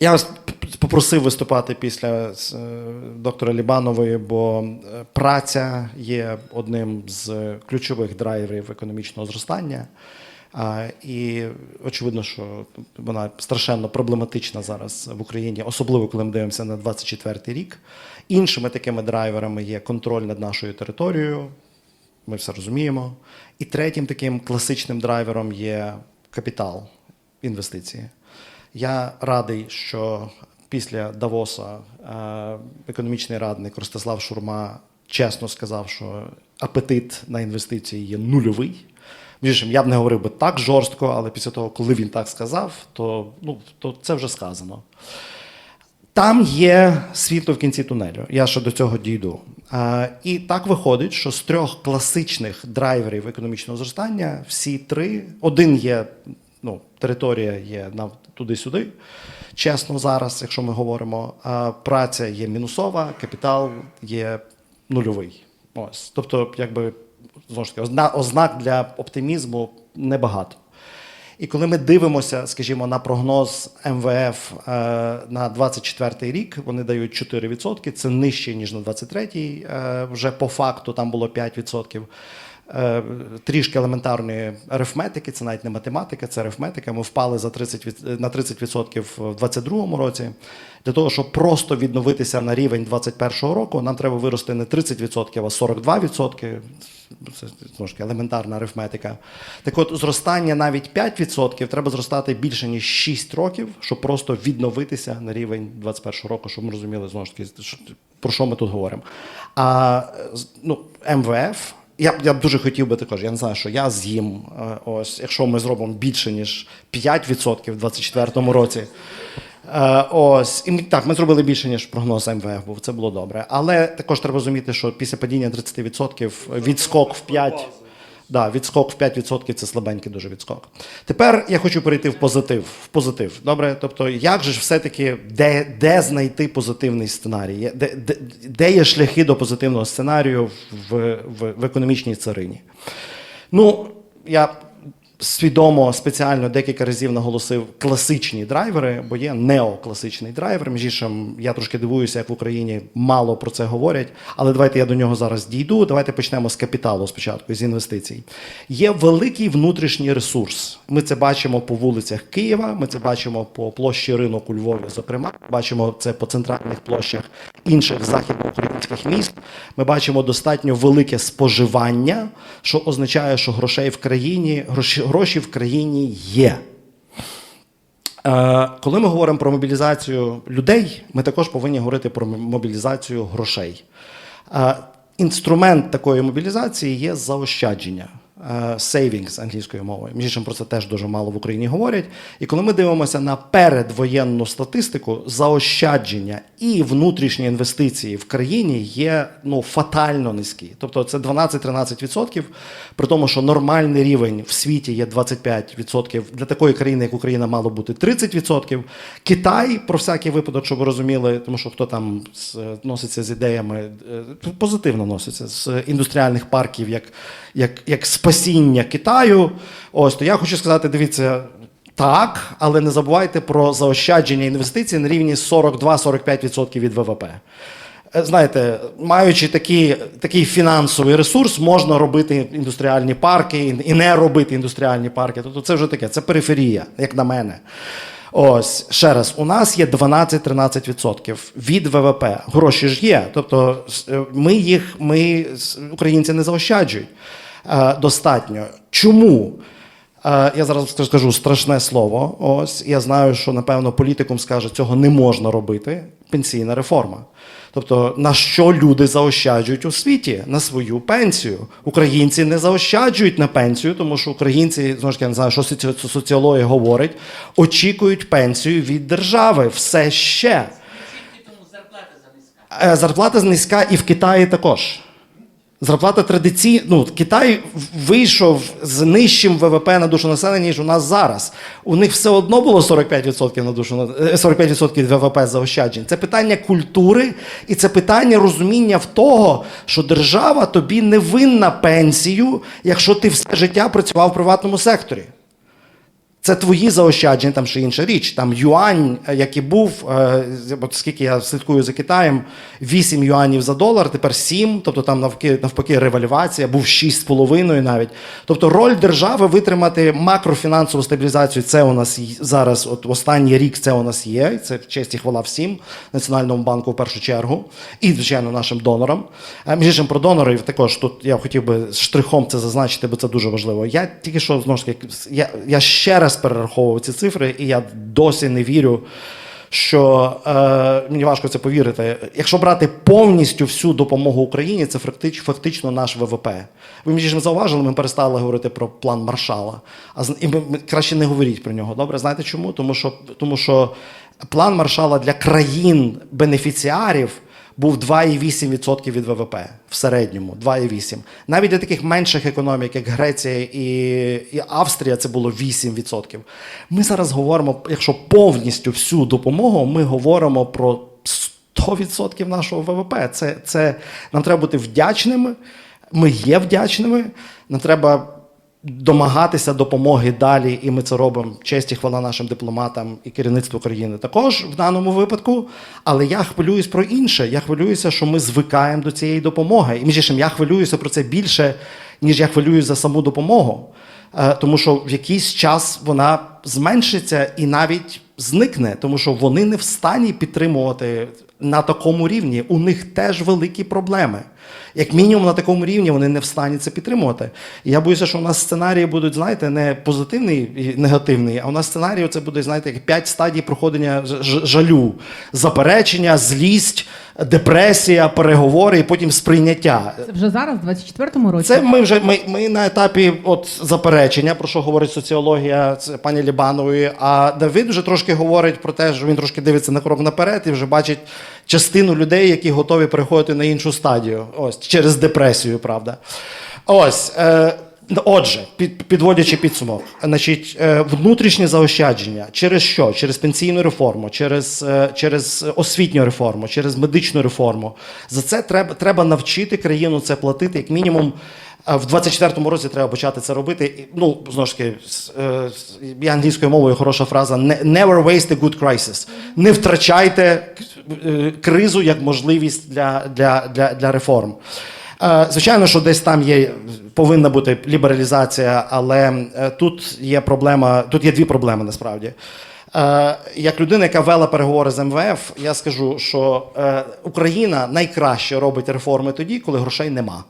Я вас попросив виступати після е, доктора Лібанової, бо е, праця є одним з ключових драйверів економічного зростання. І очевидно, що вона страшенно проблематична зараз в Україні, особливо коли ми дивимося на 24-й рік. Іншими такими драйверами є контроль над нашою територією. Ми все розуміємо. І третім таким класичним драйвером є капітал, інвестиції. Я радий, що після Давоса е, економічний радник Ростислав Шурма чесно сказав, що апетит на інвестиції є нульовий. Між я б не говорив би так жорстко, але після того, коли він так сказав, то, ну, то це вже сказано. Там є світло в кінці тунелю. Я ще до цього дійду. А, і так виходить, що з трьох класичних драйверів економічного зростання всі три: один є, ну, територія є на туди-сюди. Чесно, зараз, якщо ми говоримо, праця є мінусова, капітал є нульовий. Ось. Тобто, якби знову ж таки, ознак для оптимізму небагато. І коли ми дивимося, скажімо, на прогноз МВФ е, на 24 рік, вони дають 4%, це нижче, ніж на 23-й. Е, вже по факту там було 5%. Е, трішки елементарної арифметики, це навіть не математика, це арифметика. Ми впали за 30, від- на 30% в 22-му році. Для того, щоб просто відновитися на рівень 21-го року, нам треба вирости не 30%, а 42%. Це таки елементарна арифметика. Так от, зростання навіть 5% треба зростати більше, ніж 6 років, щоб просто відновитися на рівень 21-го року, щоб ми розуміли, знову ж таки, про що ми тут говоримо. А ну, МВФ. Я, б- я б дуже хотів би також, я не знаю, що я з'їм, е, ось, якщо ми зробимо більше, ніж 5% в 2024 році. Е, ось, і ми, так, ми зробили більше, ніж прогноз МВФ, був. це було добре. Але також треба розуміти, що після падіння 30% відскок в 5%. Да, відскок в 5% це слабенький дуже відскок. Тепер я хочу перейти в позитив. В позитив. Добре? Тобто, як же ж все-таки, де, де знайти позитивний сценарій? Де, де, де є шляхи до позитивного сценарію в, в, в економічній царині? Ну, я свідомо спеціально декілька разів наголосив класичні драйвери, бо є неокласичний драйвер. Між іншим, я трошки дивуюся, як в Україні мало про це говорять. Але давайте я до нього зараз дійду. Давайте почнемо з капіталу спочатку, з інвестицій. Є великий внутрішній ресурс. Ми це бачимо по вулицях Києва. Ми це бачимо по площі ринок у Львові. Зокрема, бачимо це по центральних площах інших західноукраїнських міст. Ми бачимо достатньо велике споживання, що означає, що грошей в країні гроші, гроші в країні є. Е, Коли ми говоримо про мобілізацію людей, ми також повинні говорити про мобілізацію грошей. Е, Інструмент такої мобілізації є заощадження. Е, Savings англійською мовою. Між іншим про це теж дуже мало в Україні говорять. І коли ми дивимося на передвоєнну статистику, заощадження і внутрішні інвестиції в країні є ну, фатально низькі. Тобто це 12-13%, при тому, що нормальний рівень в світі є 25%. Для такої країни, як Україна, мало бути 30%. Китай, про всякий випадок, щоб ви розуміли, тому що хто там носиться з ідеями, е, позитивно носиться з індустріальних парків, як, як, як спасіння Китаю. Ось то я хочу сказати, дивіться. Так, але не забувайте про заощадження інвестицій на рівні 42-45% від ВВП. Е, Знаєте, маючи такі, такий фінансовий ресурс, можна робити індустріальні парки і- не робити індустріальні парки. Тобто це вже таке, це периферія, як на мене. Ось ще раз, у нас є 12-13% від ВВП. Гроші ж є. Тобто е, ми їх, ми українці не заощаджують достатньо. Чому? Е, Я зараз скажу страшне слово. Ось я знаю, що напевно політикум скаже, цього не можна робити. Пенсійна реформа. Тобто, на що люди заощаджують у світі? На свою пенсію. Українці не заощаджують на пенсію, тому що українці, знову ж я не знаю, що соці- соціологія говорить, очікують пенсію від держави все ще. тому зарплата занизька. Е, Зарплата низька і в Китаї також. Зарплата традиційна. Ну, Китай вийшов з нижчим ВВП на душу населення, ніж у нас зараз. У них все одно було 45% на душу е, 45% ВВП заощаджень. Це питання культури і це питання розуміння в того, що держава тобі не винна пенсію, якщо ти все життя працював в приватному секторі. Це твої заощадження, там ще інша річ. Там юань, е, який був, е, от скільки я слідкую за Китаєм, 8 юанів за долар, тепер 7, тобто там навпаки, навпаки ревальвація, був 6,5 навіть. Тобто роль держави витримати макрофінансову стабілізацію, це у нас зараз, от останній рік це у нас є, це честь і хвала всім, Національному банку в першу чергу, і, звичайно, нашим донорам. Е, Між іншим, про донорів також тут я хотів би штрихом це зазначити, бо це дуже важливо. Я тільки що знову ж таки, я, я ще раз перераховував ці цифри, і я досі не вірю. Що е, мені важко це повірити. Якщо брати повністю всю допомогу Україні, це фактично, фактично наш ВВП. Ви між іншим зауважили, ми перестали говорити про план Маршала. А і ми, краще не говоріть про нього. Добре, знаєте чому? Тому що, тому що план Маршала для країн бенефіціарів був 2,8% від ВВП в середньому. 2,8%. Навіть для таких менших економік, як Греція і, і Австрія, це було 8%. Ми зараз говоримо, якщо повністю всю допомогу, ми говоримо про 100% нашого ВВП. Це, це нам треба бути вдячними. Ми є вдячними. Нам треба домагатися допомоги далі, і ми це робимо. Честь і хвала нашим дипломатам і керівництву країни також в даному випадку. Але я хвилююсь про інше. Я хвилююся, що ми звикаємо до цієї допомоги. І між іншим, я хвилююся про це більше, ніж я хвилююсь за саму допомогу. Е, Тому що в якийсь час вона зменшиться і навіть зникне, тому що вони не в стані підтримувати на такому рівні. У них теж великі проблеми. Як мінімум на такому рівні вони не в стані це підтримувати. І я боюся, що у нас сценарії будуть, знаєте, не позитивний і негативний, а у нас сценарії це буде, знаєте, як п'ять стадій ж- жалю, заперечення, злість, депресія, переговори і потім сприйняття. Це вже зараз, в 24-му році. Це ми вже ми, ми на етапі от заперечення, про що говорить соціологія це пані Лібанової. А Давид вже трошки говорить про те, що він трошки дивиться на крок наперед і вже бачить частину людей, які готові переходити на іншу стадію. Ось через депресію, правда. Ось. Е, Отже, під, підводячи підсумок, значить, е, внутрішнє заощадження через що? Через пенсійну реформу, через, е, через освітню реформу, через медичну реформу. За це треба, треба навчити країну це платити, як мінімум. В 24-му році треба почати це робити. Ну, знову ж таки, с- е, англійською мовою хороша фраза never waste a good crisis. Не втрачайте е, кризу як можливість для, для, для, для реформ. Е, Звичайно, що десь там є повинна бути лібералізація, але тут є проблема. Тут є дві проблеми насправді. Як людина, яка вела переговори з МВФ, я скажу, що Україна найкраще робить реформи тоді, коли грошей нема.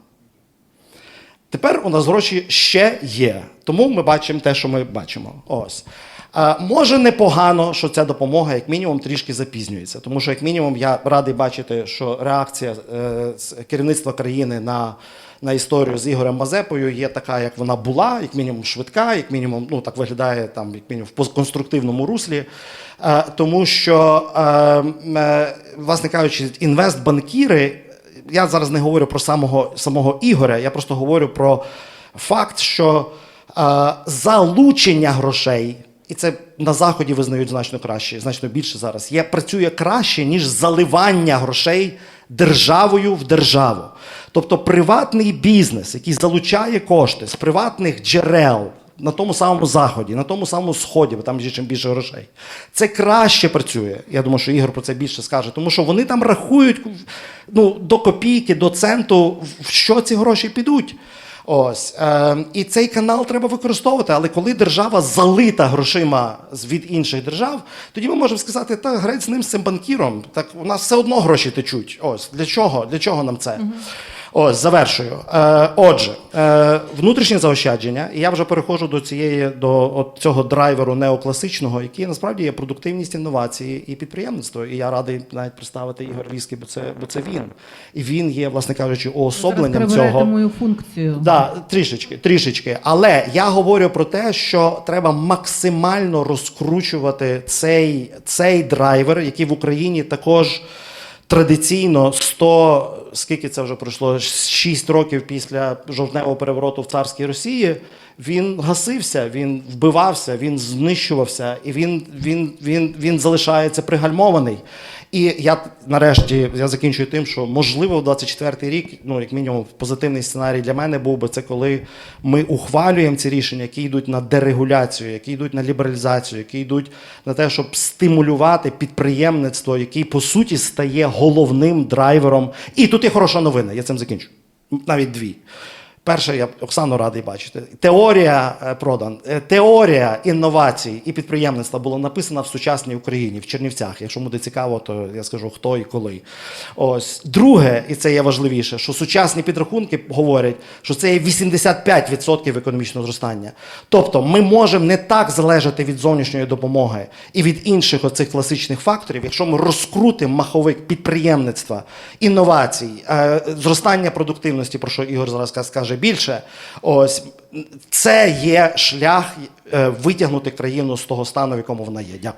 Тепер у нас гроші ще є, тому ми бачимо те, що ми бачимо. Ось. А, може непогано, що ця допомога, як мінімум, трішки запізнюється. Тому що, як мінімум, я радий бачити, що реакція е, керівництва країни на, на історію з Ігорем Мазепою є така, як вона була, як мінімум швидка, як мінімум, ну так виглядає там, як мінімум, в конструктивному руслі. Е, тому що, е, е, власне кажучи, інвестбанкіри я зараз не говорю про самого, самого Ігоря, я просто говорю про факт, що е, залучення грошей, і це на заході визнають значно краще, значно більше зараз, є, працює краще, ніж заливання грошей державою в державу. Тобто приватний бізнес, який залучає кошти з приватних джерел, на тому самому заході, на тому самому сході, бо там є чим більше грошей. Це краще працює. Я думаю, що Ігор про це більше скаже, тому що вони там рахують ну, до копійки, до центу, в що ці гроші підуть. Ось е, і цей канал треба використовувати. Але коли держава залита грошима від інших держав, тоді ми можемо сказати, та греть з ним з цим банкіром. Так у нас все одно гроші течуть. Ось для чого? Для чого нам це? Ось завершую. Е, отже, е, внутрішнє заощадження, і я вже переходжу до цієї до от цього драйверу неокласичного, який насправді є продуктивність інновації і підприємництво. І я радий навіть представити Ігор Львівський, бо це бо це він. І він є, власне кажучи, уособленням зараз цього. мою функцію. Да, трішечки, трішечки. Але я говорю про те, що треба максимально розкручувати цей, цей драйвер, який в Україні також традиційно 100, скільки це вже пройшло, 6 років після жовтневого перевороту в царській Росії. Він гасився, він вбивався, він знищувався, і він, він, він, він залишається пригальмований. І я нарешті я закінчую тим, що можливо в 24-й рік, ну як мінімум, позитивний сценарій для мене був би це коли ми ухвалюємо ці рішення, які йдуть на дерегуляцію, які йдуть на лібералізацію, які йдуть на те, щоб стимулювати підприємництво, який по суті стає головним драйвером. І тут є хороша новина. Я цим закінчу. Навіть дві. Перше, я Оксану радий бачити. Теорія е, продан, е, теорія інновацій і підприємництва була написана в сучасній Україні, в Чернівцях. Якщо буде цікаво, то я скажу хто і коли. Ось друге, і це є важливіше, що сучасні підрахунки говорять, що це є 85% економічного зростання. Тобто, ми можемо не так залежати від зовнішньої допомоги і від інших оцих класичних факторів, якщо ми розкрутимо маховик підприємництва, інновацій, е, зростання продуктивності, про що Ігор зараз скаже більше. Ось це є шлях е, витягнути країну з того стану, в якому вона є. Дякую.